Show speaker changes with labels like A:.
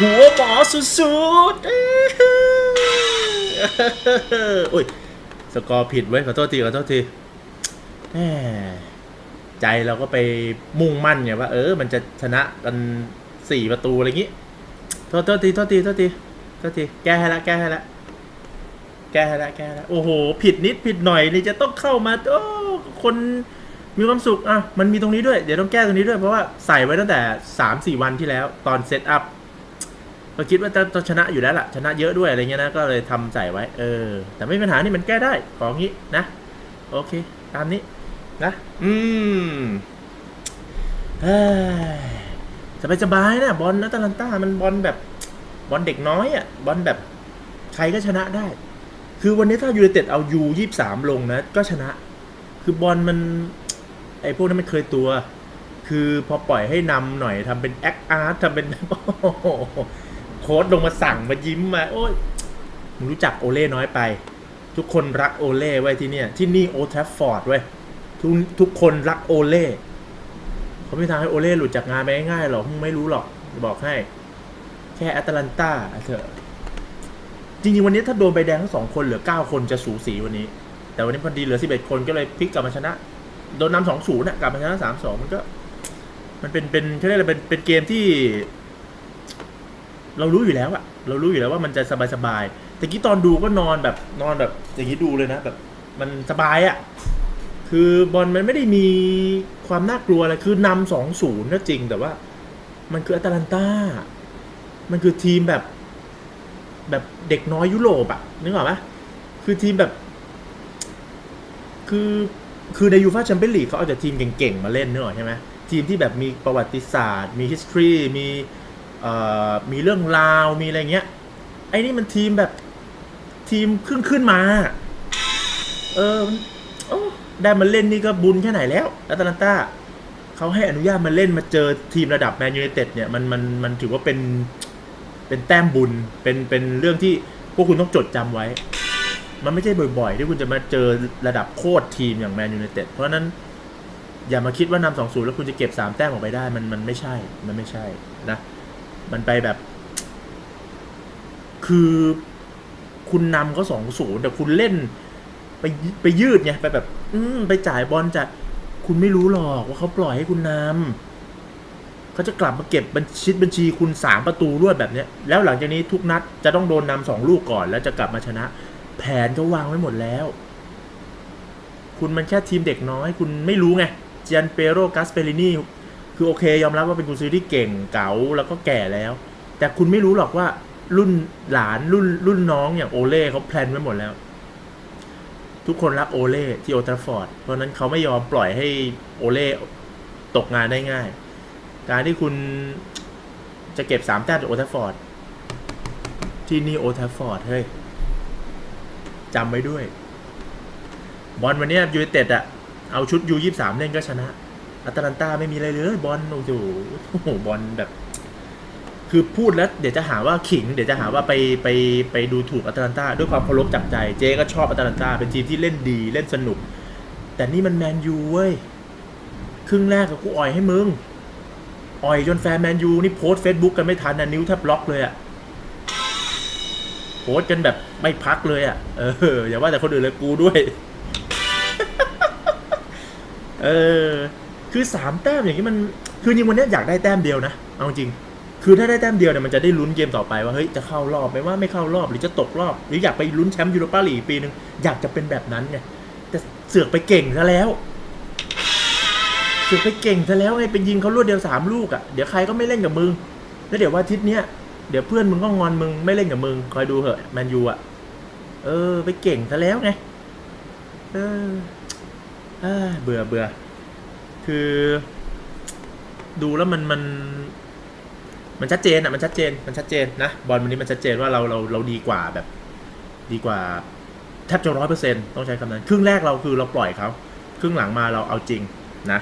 A: หัวหมอสุดๆอุ้ยสกอร์ผิดไว้ขอโทษทีขอโทษทีแหมใจเราก็ไปมุ่งมั่นไงว่า เออ มันจะชนะกันสี่ประตูอะไรอย่างงี้โทษโทษทีโทษทีโทษทีโทษทีแก้ให้ละแก้ให้ละแก้ให้ละแก้ให้ละโอ้โห ผิดนิดผิดหน่อยนี่จะต้องเข้ามาโอ้คนมีความสุขอะมันมีตรงนี้ด้วย เดี๋ยวต้องแก้ตรงนี้ด้วยเพราะว่าใส่ไว้ตั้งแต่สามสี่วันที่แล้วตอนเซตอัพ ก็คิดว่าจะชนะอยู่แล้วล่ะ ชนะเยอะด้วยอะไรเงี้ยนะ ก็เลยทำใส่ไว้ เออ แต่ไม่มีปัญหานี่มันแก้ได้ของงี้นะ โอเค ตามนี้นะ อืมเฮ้ยสบายสบายๆนะบอลนะตาลันต้ามันบอลแบบบอลเด็กน้อยอะบอลแบบใครก็ชนะได้ คือวันนี้ถ้ายูไนเต็ดเอายูยี่สามลงนะ ก็ชนะ คือบอลมัน ไอ้พวกนั้นมันเคยตัว คือพอปล่อยให้นำหน่อยทำเป็นแอคอาร์ตทำเป็นโอ้โห ค้ดลงมาสั่งมายิ้มมาโอ้ยมึงรู้จักโอเล่น้อยไป ทุกคนรักโอเล่ไว้ที่เนี่ย ที่นี่โอทัฟฟอร์ดไว้ยทุกทุกคนรักโอเล่เขาไม่ทางให้โอเล่หลุดจากงานไปง่ายๆหรอกมึงไม่รู้หรอกจะบอกให้ แค่แอตแลนตาเถอะจริงๆ วันนี้ถ้าโดนใบแดงทั้งสองคนเหลือเก้าคนจะสูสีวันนี้ แต่วันนี้พอดีเหลือสิบเอ็ดคนก็เลยพลิกกลับมาชนะ โดนนำสองศูนย์น่ะกลับมาชนะสามสองมันก็ มันเป็นเป็นเขาเรียกอะไรเป็นเป็นเกมที่ เรารู้อยู่แล้วอะเรารู้อยู่แล้วว่ามันจะสบายสบายๆแต่กี้ตอนดูก็นอนแบบนอนแบบอย่างนี้ดูเลยนะแบบมันสบายอะคือบอลมันไม่ได้มีความน่ากลัวอะไรคือนำสองศูนย์ก็จริงแต่ว่า มันคือแอตแลนตามันคือทีมแบบ แบบเด็กน้อยยุโรปอะนึกออกไหมคือทีมแบบ คือคือในยูฟ่าแชมเปี้ยนลีกเขาเอาแต่ทีมเก่งๆ มาเล่นนึกออกใช่ไหมทีมที่แบบมีประวัติศาสตร์ มี history มี มีเรื่องราวมีอะไรเงี้ย ไอ้นี่มันทีมแบบทีมขึ้นขึ้นมา เออได้มาเล่นนี่ก็บุญแค่ไหนแล้วแอตแลนตาเขาให้อนุญาตมาเล่นมาเจอทีมระดับแมนยูไนเต็ดเนี่ยมันมันมันถือว่าเป็นเป็นแต้มบุญเป็นเป็นเรื่องที่พวกคุณต้องจดจำไว้ มันไม่ใช่บ่อยๆ ที่คุณจะมาเจอระดับโคตรทีมอย่างแมนยูไนเต็ดเพราะนั้น อย่ามาคิดว่านำสองศูนย์แล้วคุณจะเก็บสามแต้มออกไปได้ มันมันไม่ใช่มันไม่ใช่นะ มันไปแบบ คือคุณนำเขาสองศูนย์แต่คุณเล่น ไปไปยืดไงไปแบบ อืมไปจ่ายบอลจากคุณไม่รู้หรอกว่าเขาปล่อยให้คุณนำเขาจะกลับมาเก็บบัญชีบัญชีคุณสามประตูรวดแบบเนี้ย แล้วหลังจากนี้ทุกนัดจะต้องโดนนำสองลูกก่อน แล้วจะกลับมาชนะ แผนก็วางไว้หมดแล้ว คุณมันแค่ทีมเด็กน้อย คุณไม่รู้ไงเจียนเปโรกัสเปรินี คือโอเค ยอมรับว่าเป็นกุนซือที่เก่งเก๋าแล้วก็แก่แล้ว แต่คุณไม่รู้หรอกว่ารุ่นหลานรุ่นรุ่นน้องอย่างโอเล่เขาแพลนไว้หมดแล้ว ทุกคนรักโอเล่ที่โอทราฟอร์ด เพราะนั้นเขาไม่ยอมปล่อยให้โอเล่ตกงานได้ง่าย การที่คุณจะเก็บสามแต้มจากโอทัฟฟอร์ด ที่นี่โอทัฟฟอร์ดเฮ้ยจำไว้ด้วย บอลวันนี้ยูไนเต็ดอะเอาชุดยูยี่สามเล่นก็ชนะ อัตแลนตาไม่มีอะไรเลยบอลโอ้โหโอ้โหบอลแบบ คือพูดแล้วเดี๋ยวจะหาว่าขิง เดี๋ยวจะหาว่าไปไปไปดูถูกอัตแลนตาด้วยความเคารพจากใจ เจ๊ก็ชอบอัตแลนตาเป็นทีมที่เล่นดีเล่นสนุก แต่นี่มันแมนยูเว้ยครึ่งแรกกับกูอ่อยให้มึงอ่อยจนแฟนแมนยูนี่โพสเฟซบุ๊กกันไม่ทันนะนิ้วแทบล็อกเลยอะโพสต์กันแบบไม่พักเลยอะเอออย่าว่าแต่คนอื่นเลยกูด้วย เออ คือสามแต้มอย่างนี้มันคือจริงวันนี้อยากได้แต้มเดียวนะเอาจริง คือถ้าได้แต้มเดียวเนี่ยมันจะได้ลุ้นเกมต่อไปว่าเฮ้ยจะเข้ารอบไหมว่าไม่เข้ารอบหรือจะตกรอบ หรืออยากไปลุ้นแชมป์ยูโรปาลีกอีปีหนึ่งอยากจะเป็นแบบนั้นไงแต่เสือกไปเก่งซะแล้วเสือกไปเก่งซะแล้วไงไปยิงเขารวดเดียวสามลูกอะ่ะเดี๋ยวใครก็ไม่เล่นกับมึงแล้วเดี๋ยวว่าทิตย์เนี้ยเดี๋ยวเพื่อนมึงก็งอนมึงไม่เล่นกับมึงคอยดูเหอะแมนยูอะเออ ไปเก่งซะแล้วไงเออเบื่อเบื่อ คือ ดูแล้วมันมัน มันชัดเจนอะมันชัดเจนมันชัดเจนนะบอลวันนี้มันชัดเจนว่าเราเราเราดีกว่าแบบ ดีกว่าแทบจะร้อยเปอร์เซ็นต้องใช้คำนั้น ครึ่งแรกเราคือเราปล่อยเขาครึ่งหลังมาเราเอาจริงนะ